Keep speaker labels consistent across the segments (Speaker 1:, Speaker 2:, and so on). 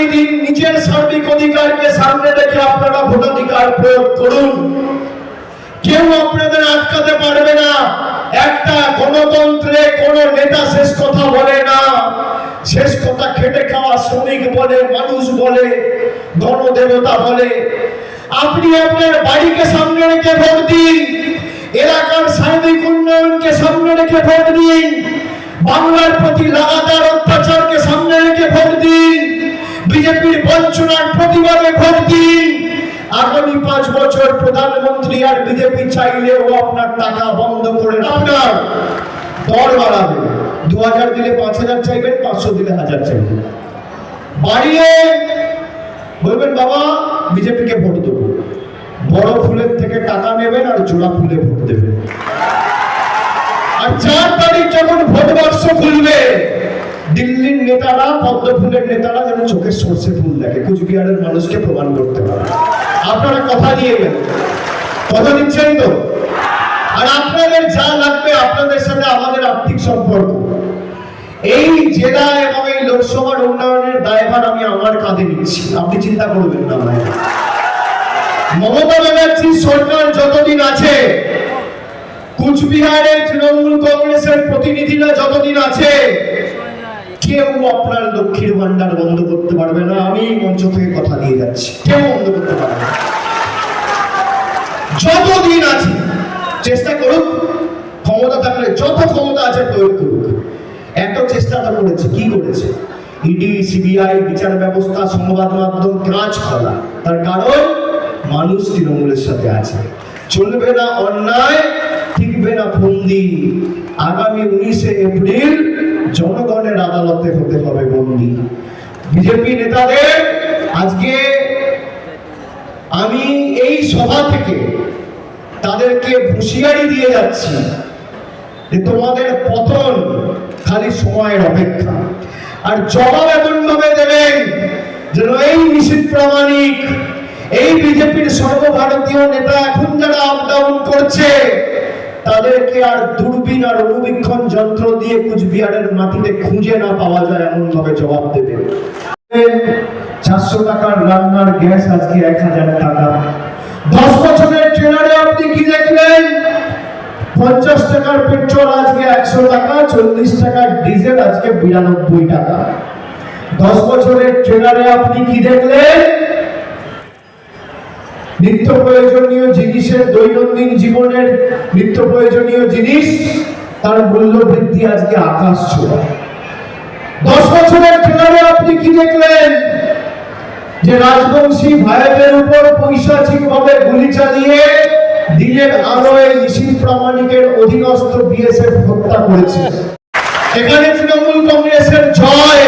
Speaker 1: আগামী দিন নিজের সার্বিক অধিকারকে সামনে রেখে আপনারা ভোটাধিকার প্রয়োগ করুন। কেউ আপনাদের আটকাতে পারবে না। একটা গণতন্ত্রে কোন নেতা শেষ কথা বলে না। শেষ কথা খেটে খাওয়া শ্রমিক বলে, মানুষ বলে গণদেবতা বলে। আপনি আপনার বাড়িকে সামনে রেখে ভোট দিন। এলাকার সার্বিক উন্নয়নকে সামনে রেখে ভোট দিন। বাংলার প্রতি লাগাতার অত্যাচারকে সামনে রেখে ভোট দিন। বঞ্চনার প্রতিবাদে ভোট আগামী পাঁচ বছর প্রধানমন্ত্রী আর বিজেপি চাইলেও আপনার টাকা বন্ধ করে আপনার দর বাড়াবে। দু হাজার দিলে পাঁচ হাজার চাইবেন, পাঁচশো দিলে হাজার চাইবেন। বাড়িয়ে বলবেন, বাবা, বিজেপিকে ভোট দেবো। বড় ফুলের থেকে টাকা নেবেন আর জোড়া ফুলে ভোট দেবেন। আর চার তারিখ যখন ভোট বাক্স খুলবে নেতারা পদ্ম নেতারা যেন চোখের সর্ষে ফুল দেখে। কুচবিহারের মানুষকে প্রমাণ করতে পারে। আপনারা কথা দিয়ে গেলেন। কথা দিচ্ছেন তো? আর আপনাদের যা লাগবে আপনাদের সাথে আমাদের আর্থিক সম্পর্ক। এই জেলা এবং এই লোকসভার উন্নয়নের দায়ভার আমি আমার কাঁধে নিচ্ছি। আপনি চিন্তা করবেন না, ভাই। মমতা ব্যানার্জির সরকার যতদিন আছে, কুচবিহারের তৃণমূল কংগ্রেসের প্রতিনিধিরা যতদিন আছে কেউ আপনার লক্ষ্মীর ভান্ডার বন্ধ করতে পারবে না। আমি মঞ্চ থেকে কথা দিয়ে যাচ্ছি। কেউ বন্ধ করতে পারবে না। যতদিন আছে, চেষ্টা করুক, ক্ষমতা থাকলে যত ক্ষমতা আছে প্রয়োগ করুক। এত চেষ্টা তো করেছে, কি করেছে? ইডি, সিবিআই, বিচার ব্যবস্থা, সংবাদ মাধ্যম কাজ করা তার কারণ, মানুষ তৃণমূলের সাথে আছে। চলবে না অন্যায়, টিকবে না ফন্দি। আগামী উনিশে এপ্রিল জনগণের আদালতে হতে হবে বন্দি বিজেপি নেতাদের আজকে আমি এই সভা থেকে তাদেরকে হুঁশিয়ারি দিয়ে যাচ্ছি যে তোমাদের পতন খালি সময়ের অপেক্ষা। আর জবাব এমন ভাবে দেবেন যেন এই নিশীত প্রামাণিক, এই বিজেপির সর্বভারতীয় নেতা এখন যারা আপ ডাউন করছে তাদেরকে আর দূরবীন আর অনুবীক্ষণ যন্ত্র দিয়ে কুচবিহারের মাটিতে খুঁজে না পাওয়া যায় এমন ভাবে জবাব দেবে। চারশো টাকার রান্নার গ্যাস আজকে এক হাজার টাকা। দশ বছরের ট্রেনারে আপনি কি দেখলেন? পঞ্চাশ টাকার পেট্রোল আজকে একশো টাকা, চল্লিশ টাকার ডিজেল আজকে বিরানব্বই টাকা। দশ বছরের ট্রেনারে আপনি কি দেখলেন? নিত্য প্রয়োজনীয় জিনিসের দৈনন্দিন জীবনের নিত্য প্রয়োজনীয় জিনিস, তার মূল্য বৃদ্ধি আজকে আকাশ ছোঁয়া। দশ বছরের ট্রেলারে আপনি কি দেখলেন? যে রাজবংশী ভাইদের উপর পৈশাচিক ভাবে গুলি চালিয়ে দিনের আলোয় নিশীল প্রামাণিকের অধীনস্থ বিএসএফ হত্যা করেছে। এখানে তৃণমূল কংগ্রেসের জয়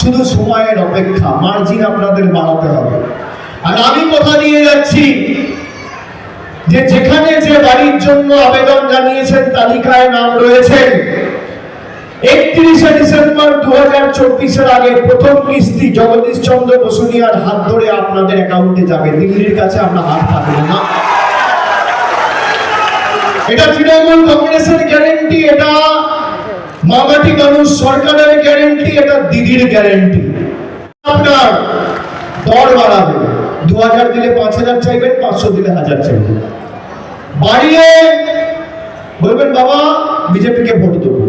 Speaker 1: শুধু সময়ের অপেক্ষা, মার্জিন আপনাদের বাড়াতে হবে। আর আমি কথা দিয়ে যাচ্ছি যে যেখানে যে বাড়ির জন্য আবেদন জানিয়েছেন তালিকায় নাম রয়েছে। একত্রিশে ডিসেম্বর দু হাজার চব্বিশের আগে প্রথম কিস্তি জগদীশ চন্দ্র বসুনিয়ার হাত ধরে আপনাদের অ্যাকাউন্টে যাবে। দিল্লির কাছে আমরা হাত থাকব না। এটা তৃণমূল কংগ্রেসের গ্যারেন্টি, এটা মামাটি মানুষ সরকারের গ্যারেন্টি, এটা দিদির গ্যারেন্টি। আপনার দর বাড়াবে। দু হাজার দিলে পাঁচ হাজার চাইবেন, পাঁচশো দিলে হাজার চাইবেন। বাড়িয়ে বলবেন, বাবা, বিজেপিকে ভোট দেবো।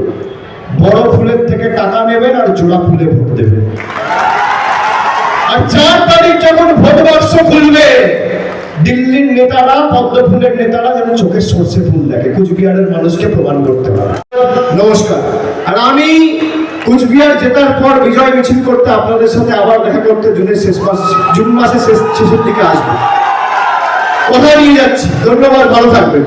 Speaker 1: বড় ফুলের থেকে টাকা নেবেন আর জোড়া ফুলে ভোট দেবেন। আর চার তারিখ যখন ভোট বাক্স খুলবে দিল্লির নেতারা পদ্ম নেতারা যেন চোখের সর্ষে ফুল দেখে, কুচবিহারের মানুষকে প্রমাণ করতে পারে। নমস্কার। আর আমি কুচবিহার জেতার পর বিজয় মিছিল করতে আপনাদের সাথে আবার দেখা করতে জুনের শেষ মাস জুন মাসের শেষ শেষের দিকে আসব। কোথায় নিয়ে যাচ্ছি? ধন্যবাদ, ভালো থাকবেন।